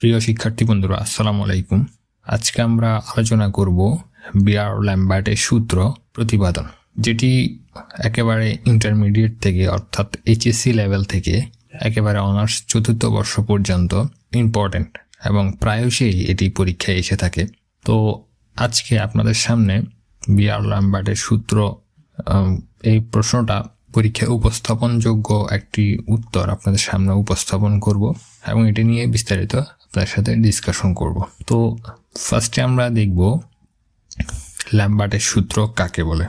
প্রিয় শিক্ষার্থী বন্ধুরা, আসসালামু আলাইকুম। আজকে আমরা আলোচনা করব বিয়ার ল্যাম্বার্টের সূত্র প্রতিপাদন, যেটি একেবারে ইন্টারমিডিয়েট থেকে অর্থাৎ এইচএসসি লেভেল থেকে একেবারে অনার্স চতুর্থ বর্ষ পর্যন্ত ইম্পর্ট্যান্ট এবং প্রায়শই এটি পরীক্ষায় এসে থাকে। তো আজকে আপনাদের সামনে বিয়ার ল্যাম্বার্টের সূত্র এই প্রশ্নটা পরীক্ষায় উপস্থাপনযোগ্য একটি উত্তর আপনাদের সামনে উপস্থাপন করব এবং এটি নিয়ে বিস্তারিত আপনার সাথে ডিসকাশন করব। তো ফার্স্টে আমরা দেখব ল্যাম্বার্টের সূত্র কাকে বলে।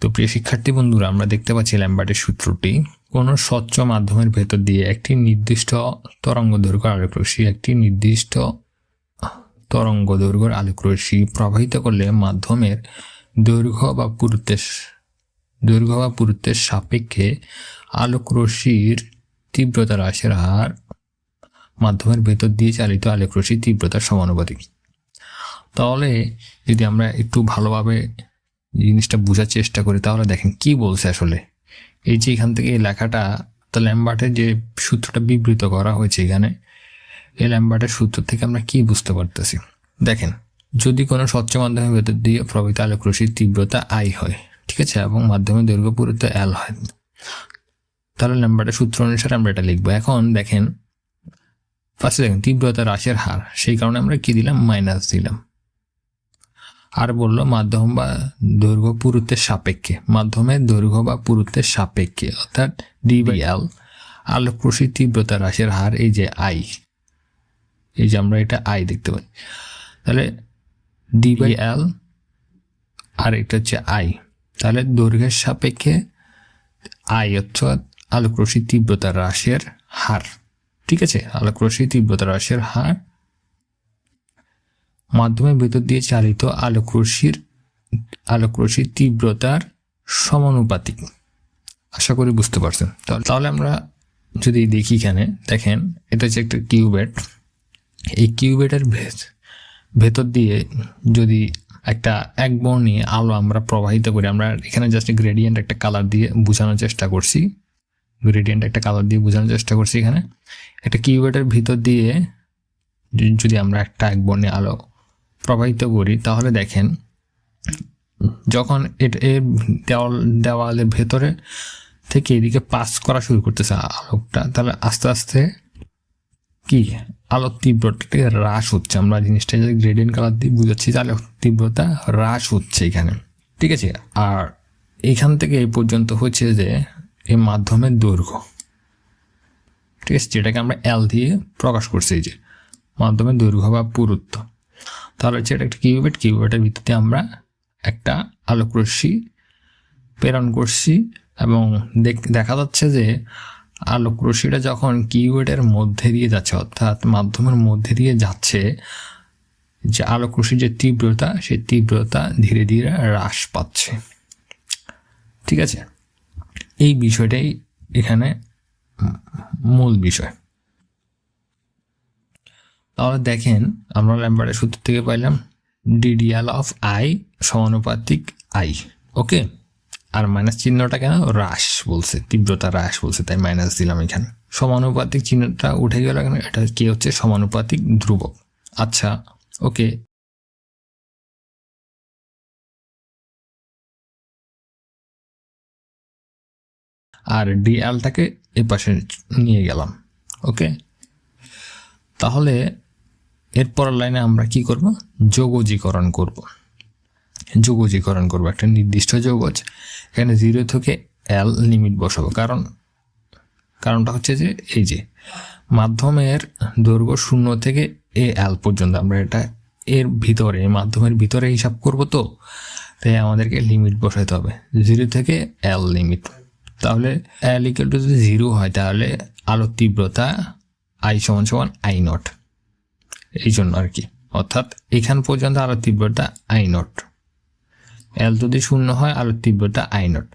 তো প্রিয় শিক্ষার্থী বন্ধুরা, আমরা দেখতে পাচ্ছি ল্যাম্বার্টের সূত্রটি কোনো স্বচ্ছ মাধ্যমের ভেতর দিয়ে একটি নির্দিষ্ট তরঙ্গ দৈর্ঘ্য আলোকরশ্মি, একটি নির্দিষ্ট তরঙ্গ দৈর্ঘ্যের আলোকরশ্মি প্রবাহিত করলে মাধ্যমের দৈর্ঘ্য বা পুরুত্বের দৈর্ঘ্য বা পুরুত্বের সাপেক্ষে আলোকরশ্মির তীব্রতা হ্রাসের হার মাধ্যমের ভেতর দিয়ে চালিত আলোকরশ্মির তীব্রতার সমানুপাতিক। তাহলে যদি আমরা একটু ভালোভাবে জিনিসটা বোঝার চেষ্টা করি, তাহলে দেখেন কি বলছে আসলে। এই যে এখান থেকে এই লেখাটা, তো ল্যাম্বার্টের যে সূত্রটা বিবৃত করা হয়েছে এখানে, এই ল্যাম্বার্টের সূত্র থেকে আমরা কি বুঝতে পারতেছি? দেখেন, যদি কোনো স্বচ্ছ মাধ্যমের ভেতর দিয়ে প্রবাহিত আলোকরশ্মির তীব্রতা আই হয়, ঠিক আছে, এবং মাধ্যমের দৈর্ঘ্য পুরুত্ব এল হয়, তাহলে ল্যাম্বার্টের সূত্র অনুসারে আমরা এটা লিখব। এখন দেখেন ফার্স্টে দেখেন তীব্রতা হ্রাসের হার, সেই কারণে আমরা কি দিলাম? মাইনাস দিলাম। আর বলল, মাধ্যম বা দৈর্ঘ্য পুরুত্বের সাপেক্ষে। মাধ্যমের দৈর্ঘ্য বা পুরুত্বের সাপেক্ষে, অর্থাৎ ডি বাই এল আলোকরশ্মির তীব্রতা হ্রাসের হার, এই যে আই এই যে আমরা এটা আই দেখতে পাই। তাহলে ডি বাই এল আর এটা হচ্ছে আই তাহলে দৈর্ঘ্যের সাপেক্ষে আই অর্থাৎ আলোকরশ্মির তীব্রতা হ্রাসের হার। ঠিক আছে? আলোকরশ্মির তীব্রতা হ্রাসের হার। মাধ্যমের ভেতর দিয়ে চালিত আলোকরশ্মির আলোকরশ্মির তীব্রতার সমানুপাতিক। আশা করি বুঝতে পারছেন। তাহলে- আমরা যদি দেখি এখানে, দেখেন, এটা হচ্ছে একটা কিউবেট। এই কিউবেটের ভেত- ভেতর দিয়ে যদি একটা এক বর্ণী আলো আমরা প্রবাহিত করি, আমরা এখানে জাস্ট গ্রেডিয়েন্ট একটা কালার দিয়ে বোঝানোর চেষ্টা করছি। গ্রেডিয়েন্ট একটা কালার দিয়ে বোঝানোর চেষ্টা করছি এখানে। একটা কিউবেটের ভিতর দিয়ে যদি আমরা একটা এক বর্ণে আলো প্রবাহিত করি, তাহলে দেখেন, যখন এটা এর দেওয়াল, দেওয়ালের ভেতরে থেকে এদিকে পাস করা শুরু করতেছে আলোকটা, তাহলে আস্তে আস্তে কি? আলোর তীব্রতা হ্রাস হচ্ছে। আমরা জিনিসটা যদি গ্রেডিয়েন্ট কালার দিয়ে বুঝাচ্ছি আলোর তীব্রতা হ্রাস হচ্ছে এখানে। ঠিক আছে? আর এখান থেকে এই পর্যন্ত হচ্ছে যে এই মাধ্যমের দৈর্ঘ্য। ঠিক আছে, যেটাকে আমরা এল দিয়ে প্রকাশ করছি এই যে মাধ্যমের দৈর্ঘ্য বা পুরুত্ব। তাহলে হচ্ছে এটা একটা কিউবেট, কিউবেটের ভিত্তিতে আমরা একটা আলোকরশ্মি প্রেরণ করছি এবং দেখ- দেখা যাচ্ছে যে আলোক রশ্মিটা যখন কিউবেটের মধ্যে দিয়ে যাচ্ছে, অর্থাৎ মাধ্যমের মধ্যে দিয়ে যাচ্ছে, যে আলোক রশ্মির যে তীব্রতা, সেই তীব্রতা ধীরে ধীরে হ্রাস পাচ্ছে। ঠিক আছে? এই বিষয়টাই এখানে মূল বিষয়। তাহলে দেখেন আমরা ল্যাম্বারের সূত্র থেকে পাইলাম D D L of I সমানুপাতিক আই ওকে আর মাইনাস চিহ্নটা কেন? হ্রাস বলছে, তীব্রতা হ্রাস বলছে, তাই মাইনাস দিলাম এখানে। সমানুপাতিক চিহ্নটা উঠে গেল কেন এটা কি হচ্ছে? সমানুপাতিক ধ্রুবক। আচ্ছা ওকে আর ডিএলটাকে এ পাশে নিয়ে গেলাম, ওকে? তাহলে এরপর লাইনে আমরা কি করব? যোগজীকরণ করব। যোগজীকরণ করব, একটা নির্দিষ্ট যৌগজ। এখানে জিরো থেকে এল লিমিট বসাবো, কারণ, কারণটা হচ্ছে যে এই যে মাধ্যমের দৈর্ঘ্য শূন্য থেকে এ এল পর্যন্ত, আমরা এটা এর ভিতরে মাধ্যমের ভিতরে হিসাব করব তো? তাই আমাদেরকে লিমিট বসাইতে হবে জিরো থেকে এল লিমিট তাহলে এল ইকুয়াল টু যদি জিরো হয়, তাহলে আলোর তীব্রতা আই সমান সমান আই নট এই জন্য আর কি। অর্থাৎ এখান পর্যন্ত আলোর তীব্রতা আই নট এল যদি শূন্য হয়, আলোর তীব্রতা আই নট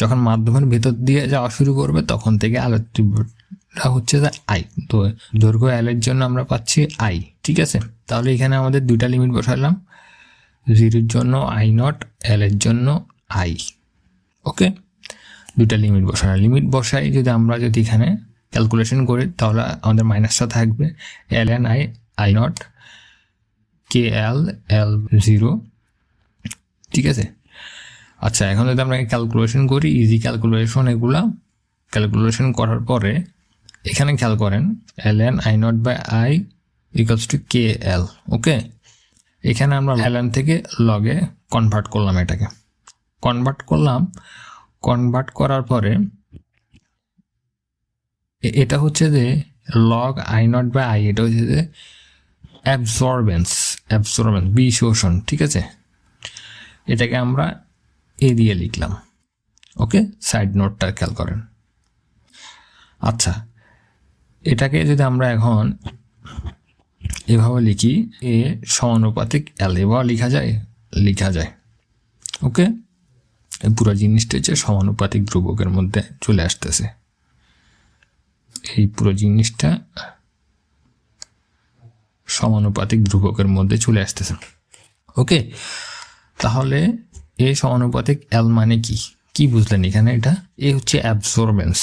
যখন মাধ্যমের ভেতর দিয়ে যাওয়া শুরু করবে, তখন থেকে আলোর তীব্রতা হচ্ছে যে আই তো দৈর্ঘ্য এল এর জন্য আমরা পাচ্ছি আই ঠিক আছে? তাহলে এখানে আমাদের দুইটা লিমিট বসালাম। জিরোর জন্য আই নট এল এর জন্য আই ওকে দুইটা লিমিট বসানো লিমিট বসাই যদি আমরা যদি এখানে ক্যালকুলেশন করি, তাহলে আমাদের মাইনাসটা থাকবে L N I I naught K L L zero ঠিক আছে? আচ্ছা এখন যদি আমরা ক্যালকুলেশন করি ইজি ক্যালকুলেশন এগুলা ক্যালকুলেশন করার পরে এখানে খেয়াল করেন L N I naught by I equals to K L okay এখানে আমরা এল এন থেকে লগে কনভার্ট করলাম এটাকে। কনভার্ট করলাম কনভার্ট করার পরে এটা হচ্ছে যে log I naught by I এটা হচ্ছে যে অ্যাবজর্বেন্স অ্যাবজর্বেন্স বিশোষণ, ঠিক আছে? এটাকে আমরা এ দিয়ে লিখলাম। ওকে সাইড নোটটা খেয়াল করেন। আচ্ছা এটাকে যদি আমরা এখন এভাবে লিখি এ সমানুপাতিক এল এভাবে লেখা যায় লেখা যায়। ওকে এই পুরো জিনিসটা হচ্ছে সমানুপাতিক ধ্রুবকের মধ্যে চলে আসতেছে। এই পুরো জিনিসটা সমানুপাতিক ধ্রুবকের মধ্যে চলে আসতেছে। ওকে? তাহলে এ সমানুপাতিক এল মানে কি? কি বুঝলেন এখানে এটা? এ হচ্ছে অ্যাবজর্বেন্স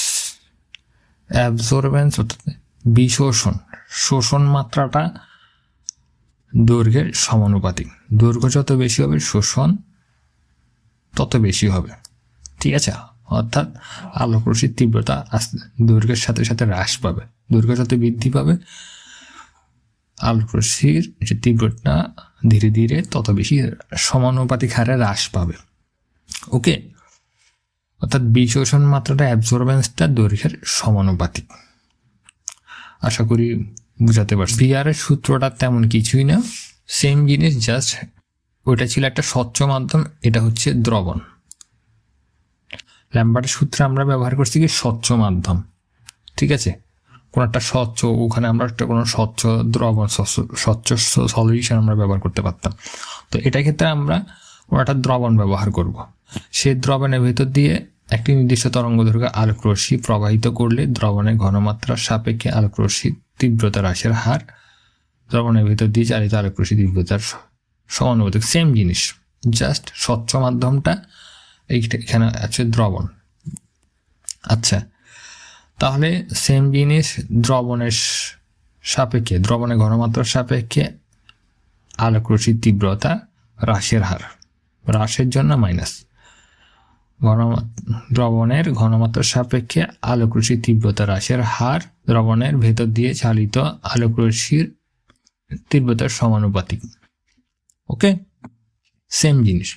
অ্যাবজর্বেন্স অর্থাৎ বিশোষণ। শোষণ মাত্রাটা দৈর্ঘ্যের সমানুপাতিক। দৈর্ঘ্য যত বেশি হবে, শোষণ তত বেশি হবে। ঠিক আছে? অর্থাৎ আলোকরশ্মির তীব্রতা আস্তে দৈর্ঘ্যের সাথে সাথে হ্রাস পাবে। দৈর্ঘ্য যত বৃদ্ধি পাবে। আলোকরশ্মির যে তীব্রতা, ধীরে ধীরে তত বেশি সমানুপাতিক হারে হ্রাস পাবে। ওকে? অর্থাৎ বিশোষণ মাত্রাটা অ্যাবজর্বেন্সটা দৈর্ঘ্যের সমানুপাতিক। আশা করি বুঝাতে পারছি। বিয়ারের সূত্রটা তেমন কিছুই না। সেম জিনিস জাস্ট ওইটা ছিল একটা স্বচ্ছ মাধ্যম, এটা হচ্ছে দ্রবণ। ল্যাম্বার্টের সূত্রে আমরা ব্যবহার করছি কি? স্বচ্ছ মাধ্যম। ঠিক আছে? কোনো একটা স্বচ্ছ, ওখানে আমরা একটা কোনো স্বচ্ছ দ্রবণ, স্বচ্ছ- সলিউশন আমরা ব্যবহার করতে পারতাম। তো এটা ক্ষেত্রে আমরা কোনো একটা দ্রবণ ব্যবহার করব। সেই দ্রবণের ভেতর দিয়ে একটি নির্দিষ্ট তরঙ্গ দৈর্ঘ্য আলোক রশ্মি প্রবাহিত করলে দ্রবণের ঘনমাত্রার সাপেক্ষে আলোক রশ্মির তীব্রতা হ্রাসের হার, দ্রবণের ভেতর দিয়ে চালিত আলোক রশ্মি তীব্রতার সমানুপাতিক সেম জিনিস জাস্ট স্বচ্ছ মাধ্যমটা এইটা এখানে আছে দ্রবণ। আচ্ছা তাহলে সেম জিনিস, দ্রবণের সাপেক্ষে, দ্রবণের ঘনমাত্রার সাপেক্ষে আলোক রশ্মির তীব্রতা হ্রাসের হার, হ্রাসের জন্য মাইনাস ঘনমা- দ্রবণের ঘনমাত্রার সাপেক্ষে আলোক রশ্মির তীব্রতা হ্রাসের হার, দ্রবণের ভেতর দিয়ে চালিত আলোক রশ্মির তীব্রতার সমানুপাতিক। ওকে সেম জিনিস।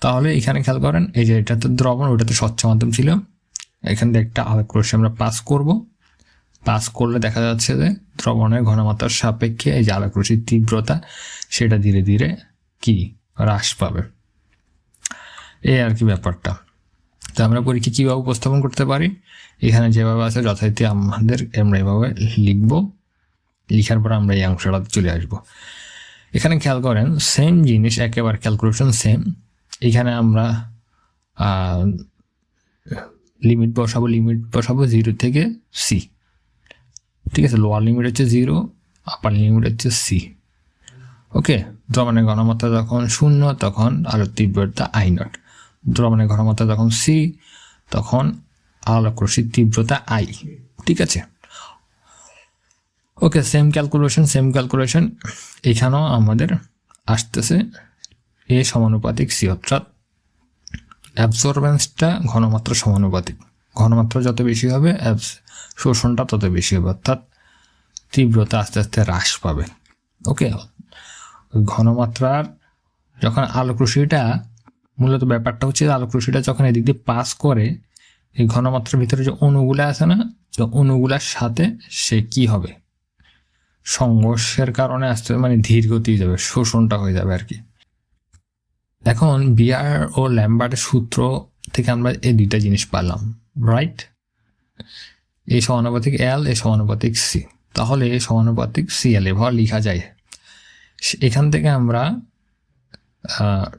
তাহলে এখানে খেয়াল করেন, এই যে এটা তো দ্রবণ, ওটা তো স্বচ্ছ মাধ্যম ছিল। এখান থেকে একটা আলোক রশ্মি আমরা পাস করব। পাস করলে দেখা যাচ্ছে যে দ্রবণের ঘনমাত্রার সাপেক্ষে এই যে রশ্মির তীব্রতা, সেটা ধীরে ধীরে কি? হ্রাস পাবে। এই আর কি ব্যাপারটা। তো আমরা পরীক্ষা কীভাবে উপস্থাপন করতে পারি? এখানে যেভাবে আছে যথারীতি আমাদের আমরা এভাবে লিখব। লিখার পর আমরা এই অংশটা চলে আসব। এখানে খেয়াল করেন সেম জিনিস, একেবারে ক্যালকুলেশন সেম এখানে আমরা লিমিট বসাবো লিমিট বসাবো জিরো থেকে সি ঠিক আছে লোয়ার লিমিট হচ্ছে জিরো আপার লিমিট হচ্ছে সি ওকে, দ্রবণের ঘনমাত্রা যখন শূন্য, তখন আলোর তীব্রতা আই নট দ্রবণের ঘনমাত্রা যখন সি তখন আলোক তীব্রতা আই ঠিক আছে? Okay same calculation same calculation এখানেও আমাদের আসতেছে এ সমানুপাতিক সি অর্থাৎ অ্যাবজর্বেন্সটা ঘনমাত্রা সমানুপাতিক। ঘনমাত্রা যত বেশি হবে, abs- শোষণটা তত বেশি হবে, অর্থাৎ তীব্রতা আস্তে আস্তে হ্রাস পাবে। ওকে ঘনমাত্রার যখন আলোক মূলত ব্যাপারটা হচ্ছে আলোক যখন এদিক দিয়ে পাস করে, এই ঘনমাত্রার ভিতরে যে অণুগুলা আছে না, যে অণুগুলার সাথে সে কি হবে? সংঘর্ষের কারণে আস্তে মানে ধীর গতি যাবে, শোষণটা হয়ে যাবে আর কি। এখন বিয়ার ও ল্যাম্বার্টের সূত্র থেকে আমরা এই দুইটা জিনিস পারলাম রাইট এই সমানুপাতিক এল এ সমানুপাতিক সি তাহলে এই সমানুপাতিক সি এল এভাবে লেখা যায়। এখান থেকে আমরা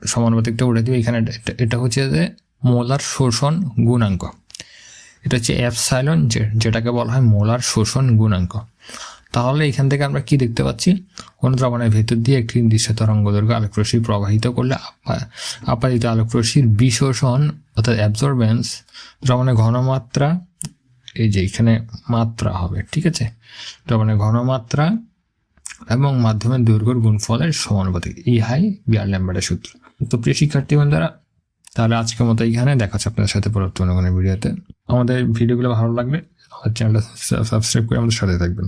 সমানুপাতিকটা উঠে দিব এখানে এটা- এটা হচ্ছে যে মোলার শোষণ গুণাঙ্ক। এটা হচ্ছে অ্যাপসাইলন যেটাকে বলা হয় মোলার শোষণ গুণাঙ্ক। তাহলে এখান থেকে আমরা কি দেখতে পাচ্ছি? কোন দ্রবণের ভেতর দিয়ে একটি নির্দিষ্ট তরঙ্গ দৈর্ঘ্য আলোক রশ্মি প্রবাহিত করলে আপা- আপাদিত আলোক রশ্মির বিশোষণ অর্থাৎ অ্যাবজর্বেন্স দ্রবণের ঘনমাত্রা, এই যে এখানে মাত্রা হবে, ঠিক আছে? মানে ঘনমাত্রা এবং মাধ্যমের দৈর্ঘ্যের গুণফলের সমানুপাতিক। ইহাই বিয়ার ল্যাম্বার্টের সূত্র। তো প্রিয় শিক্ষার্থী বন্ধুরা, তাহলে আজকের মতো এইখানে। দেখা হচ্ছে আপনাদের সাথে পরবর্তী কোনো ভিডিওতে। আমাদের ভিডিওগুলো ভালো লাগলে আমাদের চ্যানেলটা সাবস্ক্রাইব করে আমাদের সাথে থাকবেন।